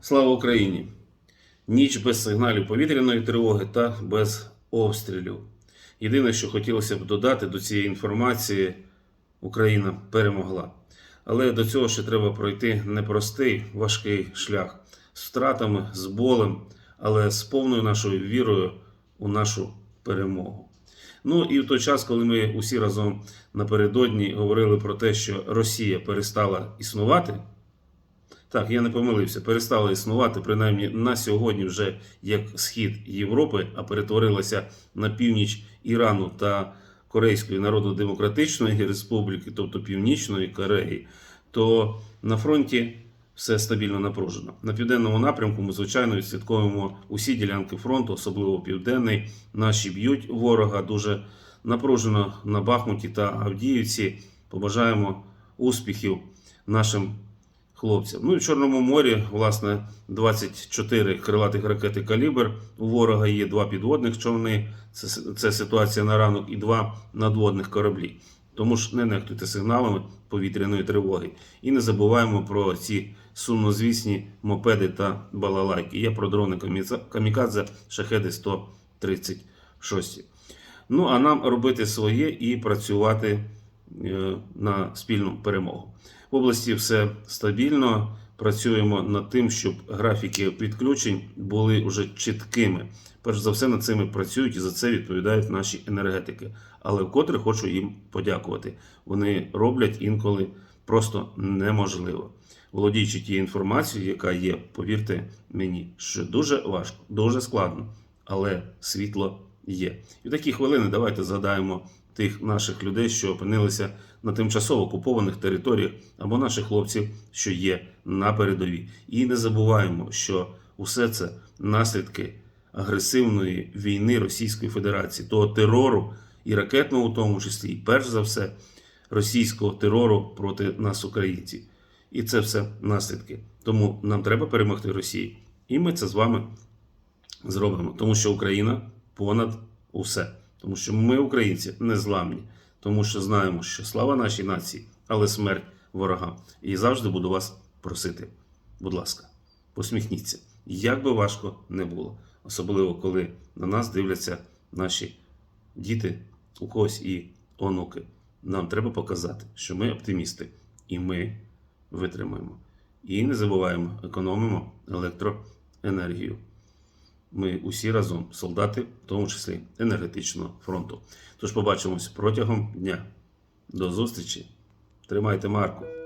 Слава Україні! Ніч без сигналів повітряної тривоги та без обстрілів. Єдине, що хотілося б додати до цієї інформації, Україна перемогла. Але до цього ще треба пройти непростий, важкий шлях з втратами, з болем, але з повною нашою вірою у нашу перемогу. Ну і в той час, коли ми усі разом напередодні говорили про те, що Росія перестала існувати, так, я не помилився, перестала існувати принаймні на сьогодні вже як схід Європи, а перетворилася на північ Ірану та Корейської Народно-Демократичної Республіки, тобто Північної Кореї, то на фронті все стабільно напружено. На південному напрямку ми, звичайно, відслідковуємо усі ділянки фронту, особливо південний. Наші б'ють ворога дуже напружено на Бахмуті та Авдіївці. Побажаємо успіхів нашим хлопцям. Ну і в Чорному морі, власне, 24 крилатих ракети калібр. У ворога є два підводних човни. Це, це ситуація на ранок і два надводних кораблі. Тому ж не нехтуйте сигналами повітряної тривоги. І не забуваємо про ці сумнозвісні мопеди та балалайки. Я про дрони камікадзе шахеди 136. Ну а нам робити своє і працювати на спільну перемогу. В області все стабільно. Працюємо над тим, щоб графіки відключень були уже чіткими. Перш за все над цими працюють і за це відповідають наші енергетики. Але вкотре хочу їм подякувати. Вони роблять інколи просто неможливо. Володіючи тією інформацією, яка є, повірте мені, що дуже важко, дуже складно, але світло є. І в такі хвилини давайте згадаємо тих наших людей, що опинилися на тимчасово окупованих територіях, або наших хлопців, що є на передовій. І не забуваємо, що усе це наслідки агресивної війни Російської Федерації, того терору і ракетного, у тому числі, і перш за все, російського терору проти нас, українців. І це все наслідки. Тому нам треба перемогти Росію. І ми це з вами зробимо, тому що Україна понад усе. Тому що ми, українці, незламні, тому що знаємо, що слава нашій нації, але смерть ворогам. І завжди буду вас просити, будь ласка, посміхніться, як би важко не було, особливо коли на нас дивляться наші діти, у когось і онуки. Нам треба показати, що ми оптимісти, і ми витримаємо. І не забуваємо, економимо електроенергію. Ми усі разом солдати, в тому числі енергетичного фронту. Тож побачимось протягом дня. До зустрічі. Тримайте марку.